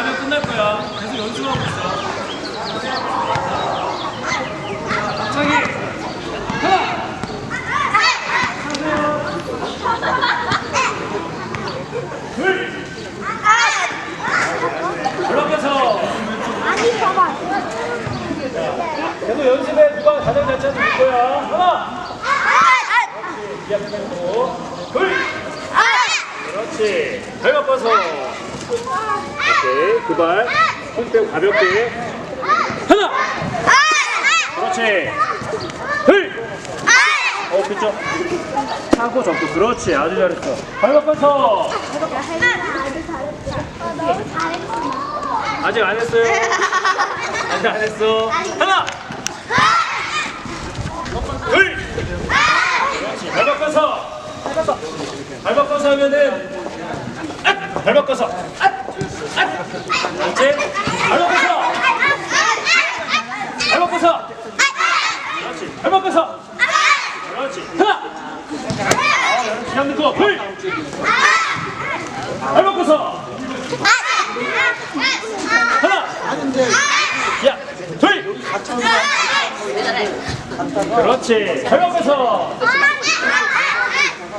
가면 끝날 거야. 계속 연습하고 있어. 창이 하나. 둘. 올라가서 아니 봐봐. 계속 연습해. 누가 가장 잘 찾는 거야. 하나. 이 앞에 고 둘. 그렇지. 발 바꿔서. 오케이. 두 발. 손 빼고 가볍게. 하나. 그렇지. 둘. 어, 그쵸. 차고 접고. 그렇지. 아주 잘했어. 발 바꿔서. 아직 안 했어요. 아직 안 했어. 하나. 둘. 그렇지. 발 바꿔서. 발 바꿔. 발 바꿔서 하면은. 앗! 발 바꿔서. 앗! 앗! 그렇지. 발 바꿔서. 발 바꿔서. 그렇지. 발 바꿔서. 그렇지. 하나. 그냥 넣고. 둘. 발 바꿔서. 하나. 야. 둘. 그렇지. 발 바꿔서.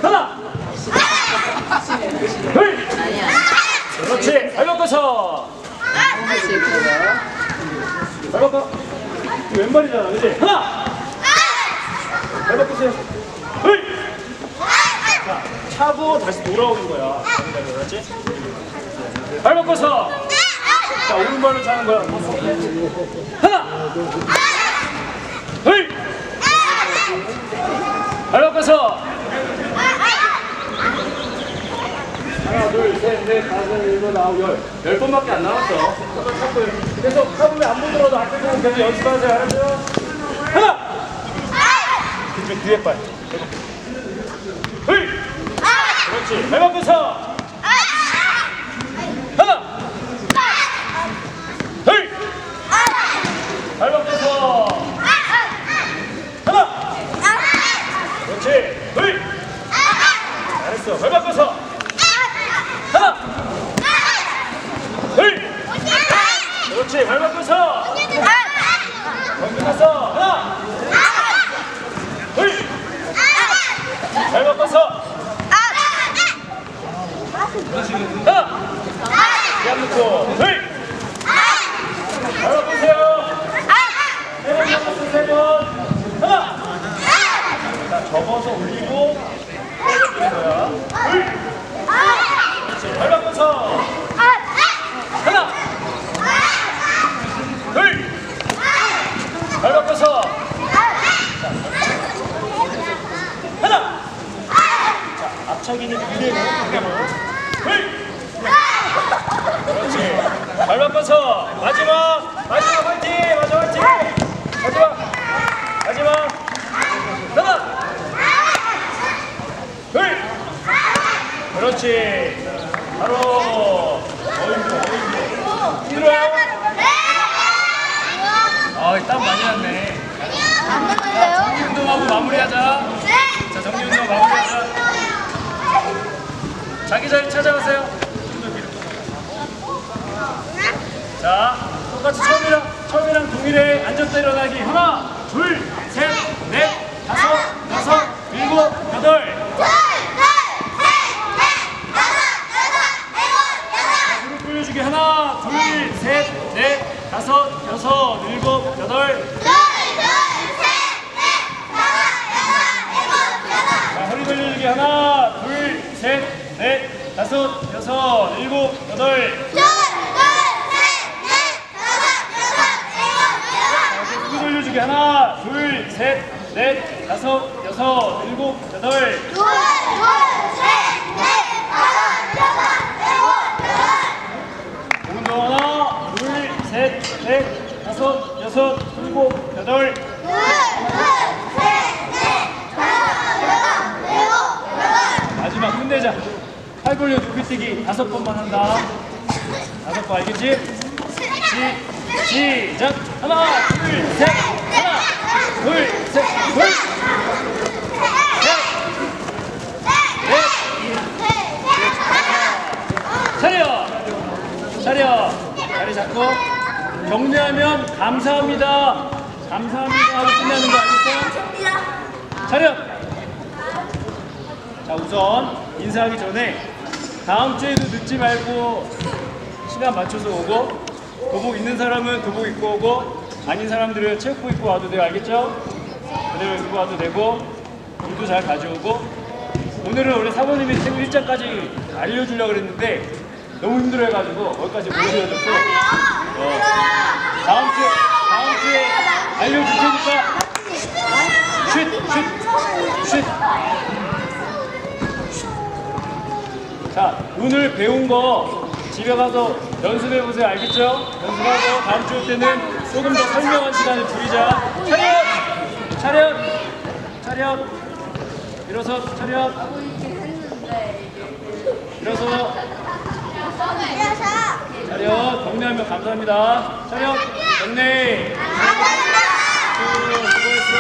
하나. 둘. 그렇지. 발 바꿔서. 발 바꿔. 이거 왼발이잖아. 그지? 하나. 발 바꾸세요. 둘. 자, 차고 다시 돌아오는 거야. 그렇지? 발 바꿔 서. 자, 오른발로 차는 거야. 하나. 둘. 발 바꿔 서. 하나, 둘, 셋, 넷, 다섯, 일곱, 아홉, 열. 열 번밖에 안 남았어. 계속 카브에 안 보더라도 앞에 보고 계속 연습하세요. 알았죠? 하나! 뒤에 발. 둘! 그렇지. 발 바꿔서. 하나! 둘! 발 바꿔서. 하나! 그렇지. 둘! 잘했어. 발 바꿔서. 하나! 둘! 그렇지. 발 바꿔서. 발 바꿔서. 하나! 둘! 발 바꿔서. 하나! 약 넣고. 둘! 발 바꾸세요. 세번 잡았어, 세 번. 하나! 자, 접어서 올리고. 둘! 그렇지. 발 바꿔서. 하나! 둘! 발 바꿔서. 하나! 자, 앞차기는 그대로, 그대로. 둘! 그렇지. 발 바꿔서. 마지막. 마지막 화이팅! 마지막 화이팅! 마지막. 마지막. 하나! 둘! 그렇지. 바로. 어이구, 어이구. 힘들어요? 아, 땀 많이 났네. 정리 운동하고 마무리하자. 자, 정리 운동 마무리하자. 자기 자리 찾아가세요. 자, 똑같이 처음이랑 처음이랑 동일해. 앉았다 일어나기. 하나, 둘, 셋, 넷, 다섯, 여섯, 일곱, 여덟. 무릎 꿇려주기. 하나, 둘, 셋, 넷, 다섯, 여섯, 일곱, 여덟. 자, 허리 돌려주기. 하나, 둘, 셋, 넷, 다섯, 여섯, 일곱, 여덟. 자, 돌려주기. 하나, 둘, 셋, 넷, 다섯, 여섯, 일곱, 여덟. 운동 하나, 둘, 셋, 넷, 다섯, 여섯, 일곱, 여덟. 마지막 끝내자. 팔 벌려 높이 뛰기 다섯 번만 한다. 다섯 번 알겠지? 시, 시작. 하나, 둘, 셋. 하나, 둘, 셋, 둘, 셋, 넷. 차려. 차려. 자리 잡고 격려하면 감사합니다. 감사합니다 하고 끝나는 거 알겠어? 차렷! 자 우선 인사하기 전에 다음 주에도 늦지 말고 시간 맞춰서 오고 도복 있는 사람은 도복 입고 오고 아닌 사람들은 체육복 입고 와도 돼요. 알겠죠? 그대로 입고 와도 되고 물도 잘 가져오고. 오늘은 우리 사모님이 태국 일정까지 알려주려고 그랬는데 너무 힘들어해가지고 거기까지 못 알려줬고 어, 다음 주에 다음 주에 알려줄 테니까 쉿! 쉿! 쉿! 자 오늘 배운 거 집에 가서 연습해 보세요 알겠죠? 연습하고 다음 주올 때는 조금 더 설명한 시간을 드리자 차렷! 차렷! 차렷! 일어서 차렷! 일어서 차렷! 경례하면 감사합니다 차렷! 경례!